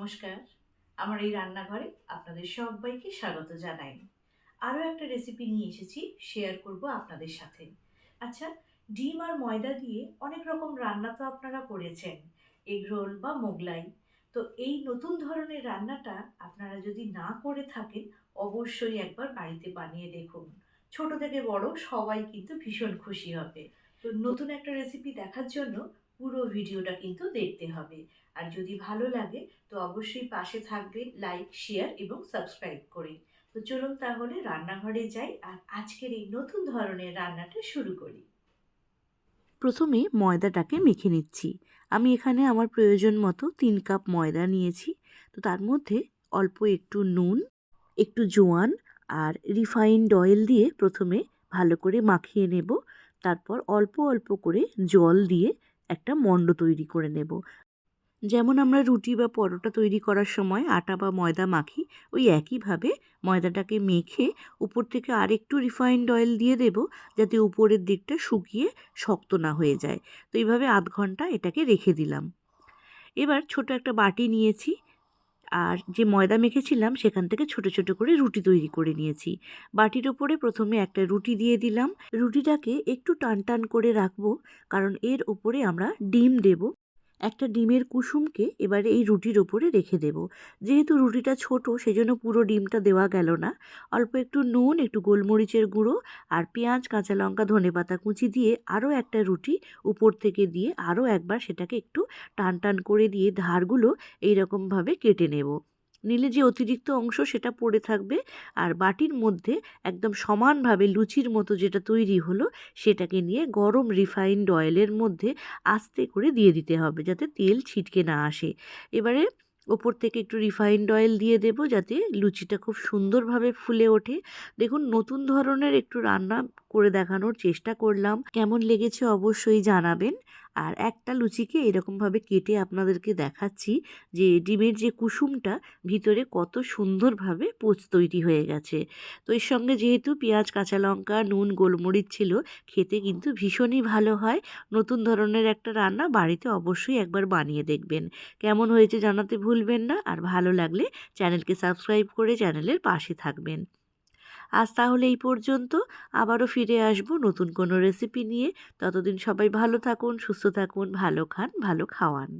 নমস্কার। আমার এই রান্নাঘরে আপনাদের সবাইকে স্বাগত জানাই। আরও একটা রেসিপি নিয়ে এসেছি শেয়ার করব আপনাদের সাথে। আচ্ছা ডিম আর ময়দা দিয়ে অনেক রকম রান্না তো আপনারা করেছেন, এগ রোল বা মোগলাই। তো এই নতুন ধরনের রান্নাটা আপনারা যদি না করে থাকেন, অবশ্যই একবার বাড়িতে বানিয়ে দেখুন। ছোট থেকে বড় সবাই কিন্তু ভীষণ খুশি হবে। তো নতুন একটা রেসিপি দেখার জন্য পুরো ভিডিওটা কিন্তু দেখতে হবে। আর যদি ভালো লাগে, তো অবশ্যই পাশে থাকবে লাইক শেয়ার এবং সাবস্ক্রাইব করে। তো চলুন তাহলে রান্নাঘরে যাই আর আজকের এই নতুন ধরনের রান্নাটা শুরু করি। প্রথমে ময়দাটাকে মেখে নিচ্ছি। আমি এখানে আমার প্রয়োজন মতো তিন কাপ ময়দা নিয়েছি। তো তার মধ্যে অল্প একটু নুন, একটু জোয়ান আর রিফাইন্ড অয়েল দিয়ে প্রথমে ভালো করে মাখিয়ে নেব। তারপর অল্প অল্প করে জল দিয়ে একটা মণ্ড তৈরি করে নেব। যেমন আমরা রুটি বা পরোটা তৈরি করার সময় আটা বা ময়দা মাখি, ওই একইভাবে ময়দাটাকে মেখে উপর থেকে আরেকটু রিফাইন্ড অয়েল দিয়ে দেব যাতে উপরের দিকটা শুকিয়ে শক্ত না হয়ে যায়। তো এইভাবে আধ ঘণ্টা এটাকে রেখে দিলাম। এবার ছোট একটা বাটি নিয়েছি। আর যে ময়দা মেখেছিলাম, সেখান থেকে ছোট ছোট করে রুটি তৈরি করে নিয়েছি। বাটির ওপরে প্রথমে একটা রুটি দিয়ে দিলাম। রুটিটাকে একটু টান টান করে রাখব, কারণ এর ওপরে আমরা ডিম দেব। একটা ডিমের কুসুমকে এবারে এই রুটির ওপরে রেখে দেব। যেহেতু রুটিটা ছোট, সেজন্য পুরো ডিমটা দেওয়া গেল না। অল্প একটু নুন, একটু গোলমরিচের গুঁড়ো আর পেঁয়াজ, কাঁচা লঙ্কা, ধনে পাতা কুচি দিয়ে আরও একটা রুটি উপর থেকে দিয়ে আরও একবার সেটাকে একটু টান টান করে দিয়ে ধারগুলো এইরকমভাবে কেটে নেব। নিলে যে অতিরিক্ত অংশ সেটা পড়ে থাকবে আর বাটির মধ্যে একদম সমানভাবে লুচির মতো যেটা তৈরি হলো সেটাকে নিয়ে গরম রিফাইন্ড অয়েলের মধ্যে আস্তে করে দিয়ে দিতে হবে যাতে তেল ছিটকে না আসে। এবারে ওপর থেকে একটু রিফাইন্ড অয়েল দিয়ে দেব যাতে লুচিটা খুব সুন্দরভাবে ফুলে ওঠে। দেখুন, নতুন ধরনের একটু রান্না করে দেখানোর চেষ্টা করলাম। কেমন লেগেছে অবশ্যই জানাবেন। আর একটা লুচিকে এরকমভাবে কেটে আপনাদেরকে দেখাচ্ছি যে ডিমের যে কুসুমটা ভিতরে কত সুন্দরভাবে পোচ তৈরি হয়ে গেছে। তো এর সঙ্গে যেহেতু পেঁয়াজ, কাঁচা লঙ্কা, নুন, গোলমরিচ ছিল, খেতে কিন্তু ভীষণই ভালো হয়। নতুন ধরনের একটা রান্না বাড়িতে অবশ্যই একবার বানিয়ে দেখবেন। কেমন হয়েছে জানাতে ভুলবেন না। আর ভালো লাগলে চ্যানেলকে সাবস্ক্রাইব করে চ্যানেলের পাশে থাকবেন। আজ তাহলে এই পর্যন্ত। আবারও ফিরে আসব নতুন কোনো রেসিপি নিয়ে। ততদিন সবাই ভালো থাকুন, সুস্থ থাকুন, ভালো খান, ভালো খাওয়ান।